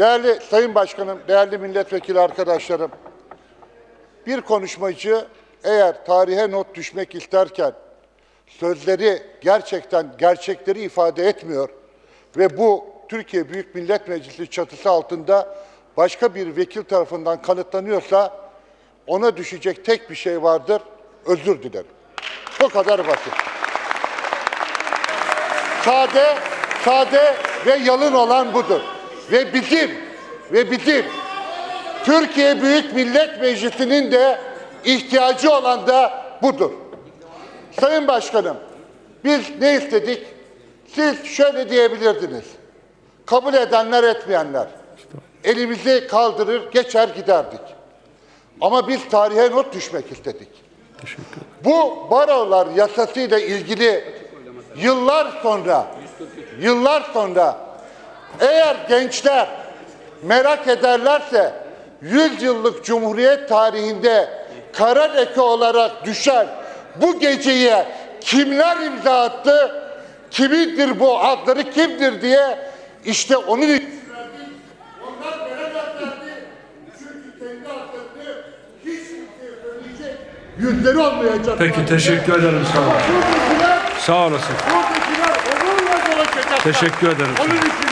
Değerli Sayın Başkanım, değerli milletvekili arkadaşlarım, bir konuşmacı eğer tarihe not düşmek isterken sözleri gerçekten gerçekleri ifade etmiyor ve bu Türkiye Büyük Millet Meclisi çatısı altında başka bir vekil tarafından kanıtlanıyorsa ona düşecek tek bir şey vardır, özür dilerim. Bu kadar basit. Sade, sade ve yalın olan budur. Ve bizim, ve bizim Türkiye Büyük Millet Meclisi'nin de ihtiyacı olan da budur. Sayın Başkanım, biz ne istedik? Siz şöyle diyebilirdiniz. Kabul edenler etmeyenler. Elimizi kaldırır geçer giderdik. Ama biz tarihe not düşmek istedik. Bu barolar yasasıyla ilgili yıllar sonra, yıllar sonra eğer gençler merak ederlerse 100 yıllık Cumhuriyet tarihinde kara leke olarak düşen bu geceye kimler imza attı, kimindir bu adları kimdir diye işte söyleyecek yüzleri olmayacak. Peki teşekkür ederim sağ olun. Sağ olasın. Teşekkür ederim. Onun için